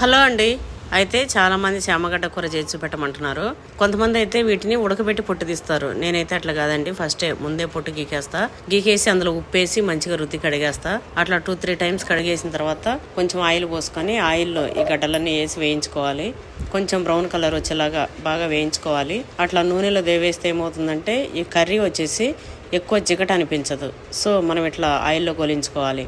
Hello అండి. అయితే చాలామంది చామగడ్డ కూర చేసి పెట్టమంటున్నారు. కొంతమంది అయితే వీటిని ఉడకబెట్టి పొట్టు తీస్తారు. నేనైతే అట్లా కాదండి. ఫస్టే ముందే పొట్టు గీకేస్తా. గీకేసి అందులో ఉప్పేసి మంచిగా రుద్ది కడిగేస్తా. అట్లా టూ త్రీ టైమ్స్ కడిగేసిన తర్వాత కొంచెం ఆయిల్ పోసుకొని ఆయిల్లో ఈ గడ్డలన్నీ వేసి వేయించుకోవాలి. కొంచెం బ్రౌన్ కలర్ వచ్చేలాగా బాగా వేయించుకోవాలి. అట్లా నూనెలో దేవేస్తే ఏమవుతుందంటే ఈ కర్రీ వచ్చేసి ఎక్కువ జిగట అనిపించదు. సో మనం ఇట్లా ఆయిల్లో గోలించుకోవాలి.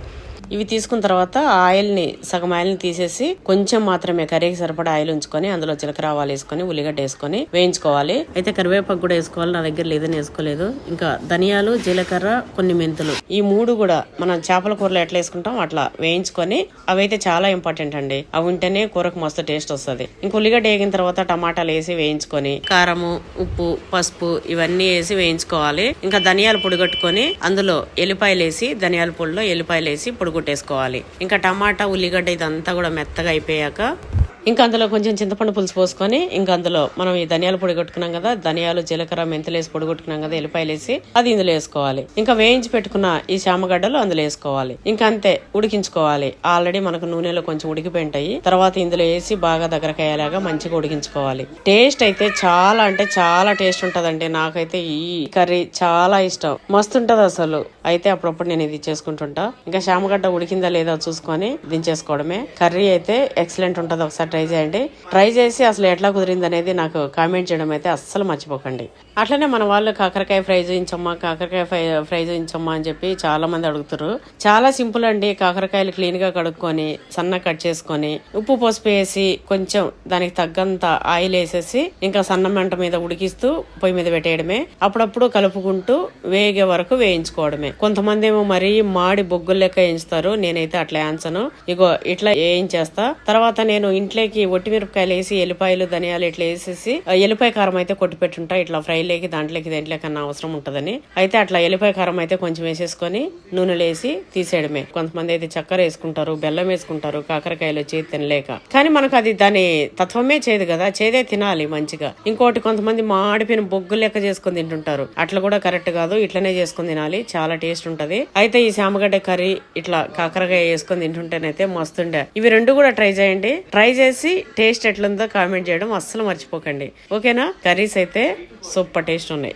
ఇవి తీసుకున్న తర్వాత ఆయిల్ని సగం ఆయిల్ని తీసేసి కొంచెం మాత్రమే కర్రీకి సరిపడా ఆయిల్ ఉంచుకొని అందులో జీలకర్ర ఆవాలు వేసుకొని ఉల్లిగడ్డ వేసుకొని వేయించుకోవాలి. అయితే కరివేపాకు కూడా వేసుకోవాలి. నా దగ్గర లేదని వేసుకోలేదు. ఇంకా ధనియాలు జీలకర్ర కొన్ని మెంతులు. ఈ మూడు కూడా మనం చేపల కూరలో ఎట్లా వేసుకుంటాం అట్లా వేయించుకొని అవైతే చాలా ఇంపార్టెంట్ అండి. అవి ఉంటేనే కూరకు మస్తు టేస్ట్ వస్తుంది. ఇంకా ఉల్లిగడ్డ వేగిన తర్వాత టమాటాలు వేసి వేయించుకొని కారము ఉప్పు పసుపు ఇవన్నీ వేసి వేయించుకోవాలి. ఇంకా ధనియాలు పొడిగట్టుకొని అందులో ఎల్లిపాయలు వేసి ధనియాల పొడిలో ఎల్లిపాయలు వేసి పొడి కొట్టేసుకోవాలి. ఇంకా టమాటా ఉల్లిగడ్డ ఇదంతా కూడా మెత్తగా అయిపోయాక ఇంకా అందులో కొంచెం చింతపండు పులుసు పోసుకొని ఇంకా అందులో మనం ఈ ధనియాలు పొడి కొట్టుకున్నాం కదా ధనియాలు జీలకర్ర మెంతులు వేసి పొడి కొట్టుకున్నాం కదా ఎల్లిపాయలు వేసి అది ఇందులో వేసుకోవాలి. ఇంకా వేయించి పెట్టుకున్న ఈ చామగడ్డలు అందులో వేసుకోవాలి. ఇంకా అంతే ఉడికించుకోవాలి. ఆల్రెడీ మనకు నూనెలో కొంచెం ఉడికిపోయింటాయి. తర్వాత ఇందులో వేసి బాగా దగ్గరకయ్యేలాగా మంచిగా ఉడికించుకోవాలి. టేస్ట్ అయితే చాలా అంటే చాలా టేస్ట్ ఉంటదండి. నాకైతే ఈ కర్రీ చాలా ఇష్టం. మస్తు ఉంటది అసలు. అయితే అప్పుడప్పుడు నేను ఇది చేసుకుంటుంటా. ఇంకా చామగడ్డ ఉడికిందా లేదా చూసుకొని దించేసుకోవడమే. కర్రీ అయితే ఎక్సలెంట్ ఉంటది ఒకసారి ట్రై చేయండి. ట్రై చేసి అసలు ఎట్లా కుదిరింది అనేది నాకు కామెంట్ చేయడం అయితే అస్సలు మర్చిపోకండి. అట్లనే మన వాళ్ళు కాకరకాయ ఫ్రై చేయించమ్మా కాకరకాయ ఫ్రై ఫ్రై చేయించమ్మా అని చెప్పి చాలా మంది అడుగుతారు చాలా సింపుల్ అండి కాకరకాయలు క్లీన్గా కడుక్కొని సన్న కట్ చేసుకొని ఉప్పు పసుపు వేసి కొంచెం దానికి తగ్గంత ఆయిల్ వేసేసి ఇంకా సన్న మంట మీద ఉడికిస్తూ పొయ్యి మీద పెట్టేయడమే. అప్పుడప్పుడు కలుపుకుంటూ వేగే వరకు వేయించుకోవడమే. కొంతమంది ఏమో మరీ మాడి బొగ్గులు లెక్క వేయించుతారు. నేనైతే అట్లా వేయించను. ఇగో ఇట్లా వేయించేస్తా. తర్వాత నేను ఇంట్లో ఒట్టి మిరపకాయలు వేసి ఎల్లిపాయలు ధనియాలు ఇట్లా వేసేసి ఎలుపాయ ఎల్లిపాయ కారం అయితే కొట్టి పెట్టుంటా. ఇట్లా ఫ్రైలేకి దాంట్లోకి దేంట్లోకి అన్న అవసరం ఉంటుందని. అయితే అట్లా ఎల్లిపాయ కారం అయితే కొంచెం వేసేసుకొని నూనెలో వేసి తీసేయడమే. కొంతమంది అయితే చక్కెర వేసుకుంటారు బెల్లం వేసుకుంటారు కాకరకాయలు వచ్చి తినలేక. కానీ మనకు అది దాని తత్వమే చేయదు కదా చేదే తినాలి మంచిగా. ఇంకోటి కొంతమంది మాడిపోయిన బొగ్గు లెక్క చేసుకొని తింటుంటారు. అట్లా కూడా కరెక్ట్ కాదు ఇట్లనే చేసుకొని తినాలి చాలా టేస్ట్ ఉంటది. అయితే ఈ శామగడ్డ కర్రీ ఇట్లా కాకరకాయ వేసుకొని తింటుంటేనైతే మస్తుండే. ఇవి రెండు కూడా ట్రై చేయండి. ట్రై చేసి చేసి టేస్ట్ ఎట్లుందో కామెంట్ చేయడం అస్సలు మర్చిపోకండి. ఓకేనా? కర్రీస్ అయితే సూపర్ టేస్ట్ ఉన్నాయి.